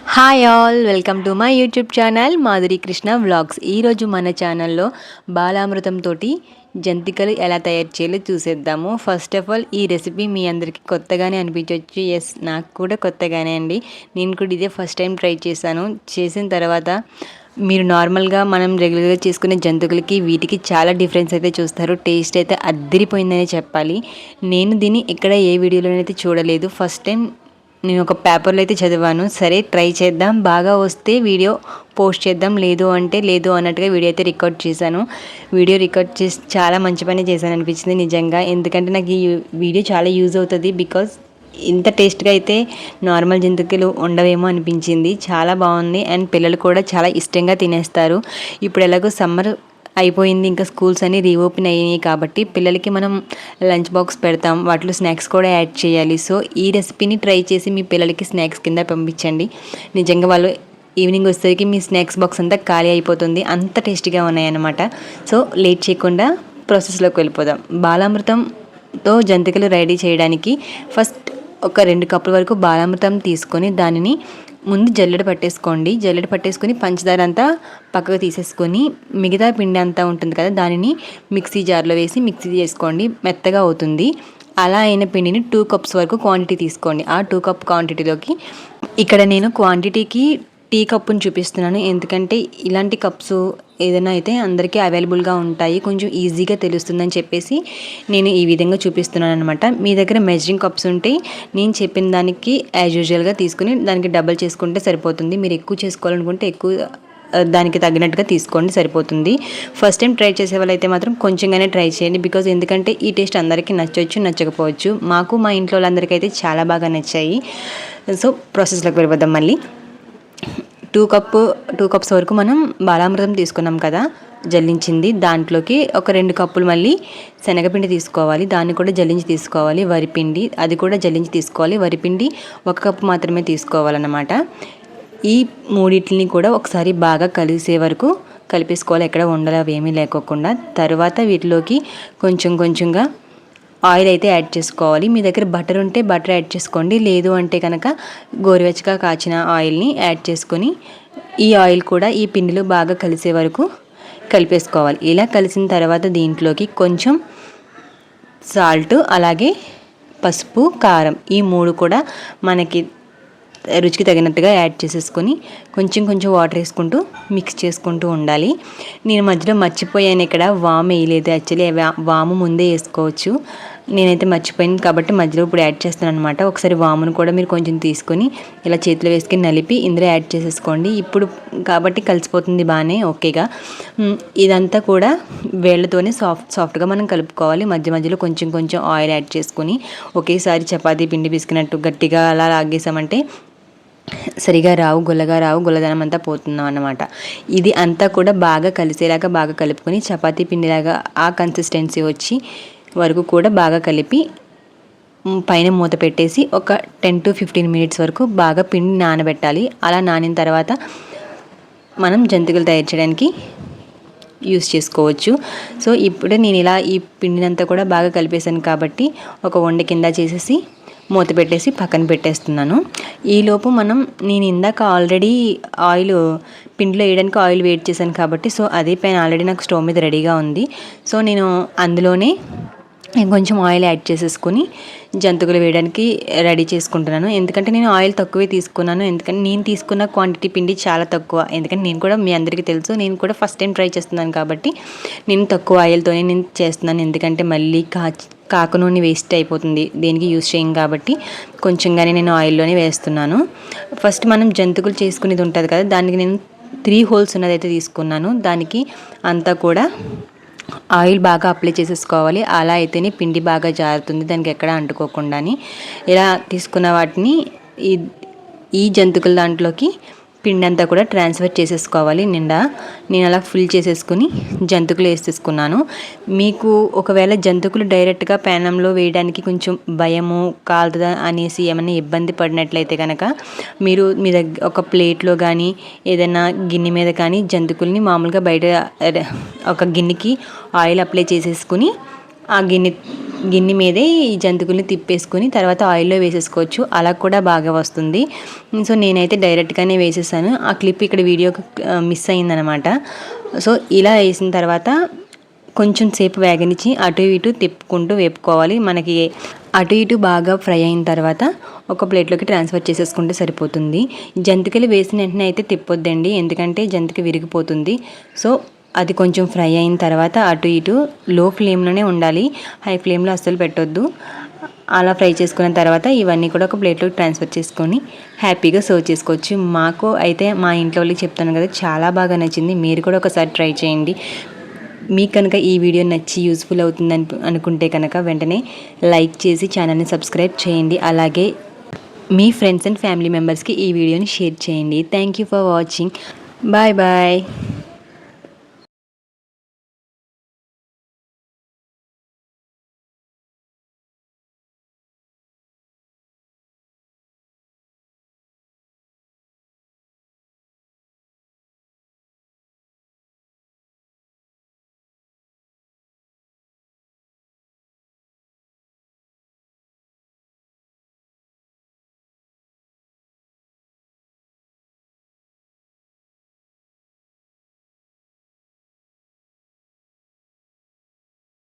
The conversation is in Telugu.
Hi all welcome to my YouTube channel Madhuri Krishna vlogs ఈరోజు మన ఛానల్లో బాలామృతంతో జంతికలు ఎలా తయారు చేయాలో చూసేద్దాము. ఫస్ట్ ఆఫ్ ఆల్ ఈ రెసిపీ మీ అందరికీ కొత్తగానే అనిపించవచ్చు ఎస్ నాకు కూడా కొత్తగానే అండి. నేను కూడా ఇదే ఫస్ట్ టైం ట్రై చేశాను. చేసిన తర్వాత మీరు నార్మల్గా మనం రెగ్యులర్గా చేసుకునే జంతువులకి వీటికి చాలా డిఫరెన్స్ అయితే చూస్తారు. టేస్ట్ అయితే అద్దరిపోయిందనే చెప్పాలి. నేను దీన్ని ఎక్కడ ఏ వీడియోలోనైతే చూడలేదు. ఫస్ట్ టైం నేను ఒక పేపర్లో అయితే చదివాను. సరే ట్రై చేద్దాం. బాగా వస్తే వీడియో పోస్ట్ చేద్దాం. లేదు అంటే లేదు అన్నట్టుగా వీడియో అయితే రికార్డ్ చేశాను. వీడియో రికార్డ్ చేసి చాలా మంచి పని చేశాను అనిపించింది నిజంగా. ఎందుకంటే నాకు ఈ వీడియో చాలా యూజ్ అవుతుంది బికాస్ ఇంత టేస్ట్గా అయితే నార్మల్ జంతికలు ఉండవేమో అనిపించింది. చాలా బాగుంది. అండ్ పిల్లలు కూడా చాలా ఇష్టంగా తినేస్తారు. ఇప్పుడు ఎలాగో సమ్మర్ అయిపోయింది. ఇంకా స్కూల్స్ అన్ని రీఓపెన్ అయ్యాయి కాబట్టి పిల్లలకి మనం లంచ్ బాక్స్ పెడతాం. వాటిలో స్నాక్స్ కూడా యాడ్ చేయాలి. సో ఈ రెసిపీని ట్రై చేసి మీ పిల్లలకి స్నాక్స్ కింద పంపించండి. నిజంగా వాళ్ళు ఈవినింగ్ వచ్చేసరికి మీ స్నాక్స్ బాక్స్ అంతా ఖాళీ అయిపోతుంది. అంత టేస్టీగా ఉన్నాయన్నమాట. సో లేట్ చేయకుండా ప్రాసెస్లోకి వెళ్ళిపోదాం. బాలామృతంతో జంతికలు రెడీ చేయడానికి ఫస్ట్ ఒక రెండు కప్పుల వరకు బాలామృతం తీసుకొని దానిని ముందు జల్లెడ పట్టేసుకోండి. జల్లెడ పట్టేసుకొని పంచదార అంతా పక్కకు తీసేసుకొని మిగతా పిండి అంతా ఉంటుంది కదా దానిని మిక్సీ జార్లో వేసి మిక్సీ చేసుకోండి. మెత్తగా అవుతుంది. అలా అయిన పిండిని టూ కప్స్ వరకు క్వాంటిటీ తీసుకోండి. ఆ టూ కప్ క్వాంటిటీలోకి ఇక్కడ నేను క్వాంటిటీకి టీ కప్పుని చూపిస్తున్నాను. ఎందుకంటే ఇలాంటి కప్స్ ఏదైనా అయితే అందరికీ అవైలబుల్గా ఉంటాయి. కొంచెం ఈజీగా తెలుస్తుందని చెప్పేసి నేను ఈ విధంగా చూపిస్తున్నాను అనమాట మీ దగ్గర మెజరింగ్ కప్స్ ఉంటే నేను చెప్పిన దానికి యాజ్ యూజువల్గా తీసుకుని దానికి డబల్ చేసుకుంటే సరిపోతుంది. మీరు ఎక్కువ చేసుకోవాలనుకుంటే ఎక్కువ దానికి తగినట్టుగా తీసుకోండి సరిపోతుంది. ఫస్ట్ టైం ట్రై చేసే వాళ్ళైతే మాత్రం కొంచెంగానే ట్రై చేయండి. బికాజ్ ఎందుకంటే ఈ టేస్ట్ అందరికీ నచ్చవచ్చు నచ్చకపోవచ్చు. మాకు మా ఇంట్లో వాళ్ళందరికీ అయితే చాలా బాగా నచ్చాయి. సో ప్రాసెస్లోకి వెళ్ళిపోదాం మళ్ళీ. టూ కప్పు టూ కప్స్ వరకు మనం బాలామృతం తీసుకున్నాం కదా జల్లించింది. దాంట్లోకి ఒక రెండు కప్పులు మళ్ళీ శనగపిండి తీసుకోవాలి. దాన్ని కూడా జల్లించి తీసుకోవాలి. వరిపిండి అది కూడా జల్లించి తీసుకోవాలి. వరిపిండి ఒక కప్పు మాత్రమే తీసుకోవాలన్నమాట. ఈ మూడింటిని కూడా ఒకసారి బాగా కలిసే వరకు కలిపేసుకోవాలి. ఎక్కడ ఉండలు అవి ఏమీ లేకోకుండా. తర్వాత వీటిలోకి కొంచెం కొంచెంగా ఆయిల్ అయితే యాడ్ చేసుకోవాలి. మీ దగ్గర బటర్ ఉంటే బటర్ యాడ్ చేసుకోండి. లేదు అంటే కనుక గోరువెచ్చగా కాచిన ఆయిల్ని యాడ్ చేసుకొని ఈ ఆయిల్ కూడా ఈ పిండిలో బాగా కలిసే వరకు కలిపేసుకోవాలి. ఇలా కలిసిన తర్వాత దీంట్లోకి కొంచెం సాల్ట్ అలాగే పసుపు కారం ఈ మూడు కూడా మనకి రుచికి తగినట్టుగా యాడ్ చేసేసుకొని కొంచెం కొంచెం వాటర్ వేసుకుంటూ మిక్స్ చేసుకుంటూ ఉండాలి. నేను మధ్యలో మర్చిపోయాను ఇక్కడ వామ్ వేయలేదు. యాక్చువల్లీ వాము ముందే వేసుకోవచ్చు. నేనైతే మర్చిపోయాను కాబట్టి మధ్యలో ఇప్పుడు యాడ్ చేస్తాను అనమాట ఒకసారి వామును కూడా మీరు కొంచెం తీసుకొని ఇలా చేతిలో వేసుకొని నలిపి ఇందులో యాడ్ చేసేసుకోండి. ఇప్పుడు కాబట్టి కలిసిపోతుంది బాగానే ఓకేగా. ఇదంతా కూడా వేళ్ళతోనే సాఫ్ట్ సాఫ్ట్గా మనం కలుపుకోవాలి. మధ్య మధ్యలో కొంచెం కొంచెం ఆయిల్ యాడ్ చేసుకొని ఒకేసారి చపాతీ పిండి పిసికినట్టు గట్టిగా అలా లాగేసామంటే సరిగా రావు గుల్లగా రావు గుల్లదనం అంతా పోతున్నాం అన్నమాట. ఇది అంతా కూడా బాగా కలిసేలాగా బాగా కలుపుకొని చపాతీ పిండిలాగా ఆ కన్సిస్టెన్సీ వచ్చి వరకు కూడా బాగా కలిపి పైన మూత పెట్టేసి ఒక టెన్ టు ఫిఫ్టీన్ మినిట్స్ వరకు బాగా పిండి నానబెట్టాలి. అలా నానిన తర్వాత మనం జంతికలు తయారు చేయడానికి యూస్ చేసుకోవచ్చు. సో ఇప్పుడే నేను ఇలా ఈ పిండినంతా కూడా బాగా కలిపేశాను కాబట్టి ఒక వండ కింద చేసేసి మూత పెట్టేసి పక్కన పెట్టేస్తున్నాను. ఈలోపు మనం నేను ఇందాక ఆల్రెడీ ఆయిల్ పిండిలో వేయడానికి ఆయిల్ వేడి చేశాను కాబట్టి సో అదే పైన ఆల్రెడీ నాకు స్టవ్ మీద రెడీగా ఉంది. సో నేను అందులోనే కొంచెం ఆయిల్ యాడ్ చేసేసుకొని జంతువులు వేయడానికి రెడీ చేసుకుంటున్నాను. ఎందుకంటే నేను ఆయిల్ తక్కువే తీసుకున్నాను. ఎందుకంటే నేను తీసుకున్న క్వాంటిటీ పిండి చాలా తక్కువ. ఎందుకంటే నేను కూడా మీ అందరికీ తెలుసు నేను కూడా ఫస్ట్ టైం ట్రై చేస్తున్నాను కాబట్టి నేను తక్కువ ఆయిల్తోనే నేను చేస్తున్నాను. ఎందుకంటే మళ్ళీ కాచి కాకు నూనె వేస్ట్ అయిపోతుంది. దేనికి యూస్ చేయం కాబట్టి కొంచెంగానే నేను ఆయిల్లోనే వేస్తున్నాను. ఫస్ట్ మనం జంతుకులు చేసుకునేది ఉంటుంది కదా దానికి నేను త్రీ హోల్స్ ఉన్నదైతే తీసుకున్నాను. దానికి అంతా కూడా ఆయిల్ బాగా అప్లై చేసేసుకోవాలి. అలా అయితేనే పిండి బాగా జారుతుంది దానికి ఎక్కడ అంటుకోకుండా ఇలా తీసుకున్న వాటిని ఈ ఈ జంతుకుల దాంట్లోకి పిండి అంతా కూడా ట్రాన్స్ఫర్ చేసేసుకోవాలి నిండా. నేను అలా ఫుల్ చేసేసుకుని జంతుకులు వేసేసుకున్నాను. మీకు ఒకవేళ జంతుకులు డైరెక్ట్గా పేనంలో వేయడానికి కొంచెం భయము కాలుతుందా అనేసి ఏమైనా ఇబ్బంది పడినట్లయితే కనుక మీరు మీ దగ్గర ఒక ప్లేట్లో కానీ ఏదైనా గిన్నె మీద కానీ జంతుకుల్ని మామూలుగా బయట ఒక గిన్నెకి ఆయిల్ అప్లై చేసేసుకుని ఆ గిన్నె గిన్నె మీదే ఈ జంతికల్ని తిప్పేసుకొని తర్వాత ఆయిల్లో వేసేసుకోవచ్చు. అలా కూడా బాగా వస్తుంది. సో నేనైతే డైరెక్ట్గానే వేసేసాను. ఆ క్లిప్ ఇక్కడ వీడియో మిస్ అయిందనమాట. సో ఇలా వేసిన తర్వాత కొంచెం సేపు వేగనిచ్చి అటు ఇటు తిప్పుకుంటూ వేపుకోవాలి. మనకి అటు ఇటు బాగా ఫ్రై అయిన తర్వాత ఒక ప్లేట్లోకి ట్రాన్స్ఫర్ చేసేసుకుంటే సరిపోతుంది. జంతికలు వేసిన వెంటనే అయితే తిప్పొద్దండి. ఎందుకంటే జంతిక విరిగిపోతుంది. సో అది కొంచెం ఫ్రై అయిన తర్వాత అటు ఇటు లో ఫ్లేమ్లోనే ఉండాలి. హై ఫ్లేమ్లో అస్సలు పెట్టొద్దు. అలా ఫ్రై చేసుకున్న తర్వాత ఇవన్నీ కూడా ఒక ప్లేట్లోకి ట్రాన్స్ఫర్ చేసుకొని హ్యాపీగా సర్వ్ చేసుకోవచ్చు. మాకు అయితే మా ఇంట్లో వాళ్ళకి చెప్తాను కదా చాలా బాగా నచ్చింది. మీరు కూడా ఒకసారి ట్రై చేయండి. మీకు కనుక ఈ వీడియో నచ్చి యూస్ఫుల్ అవుతుందని అనుకుంటే కనుక వెంటనే లైక్ చేసి ఛానల్ని సబ్స్క్రైబ్ చేయండి. అలాగే మీ ఫ్రెండ్స్ అండ్ ఫ్యామిలీ మెంబర్స్కి ఈ వీడియోని షేర్ చేయండి. Thank you for watching. Bye bye.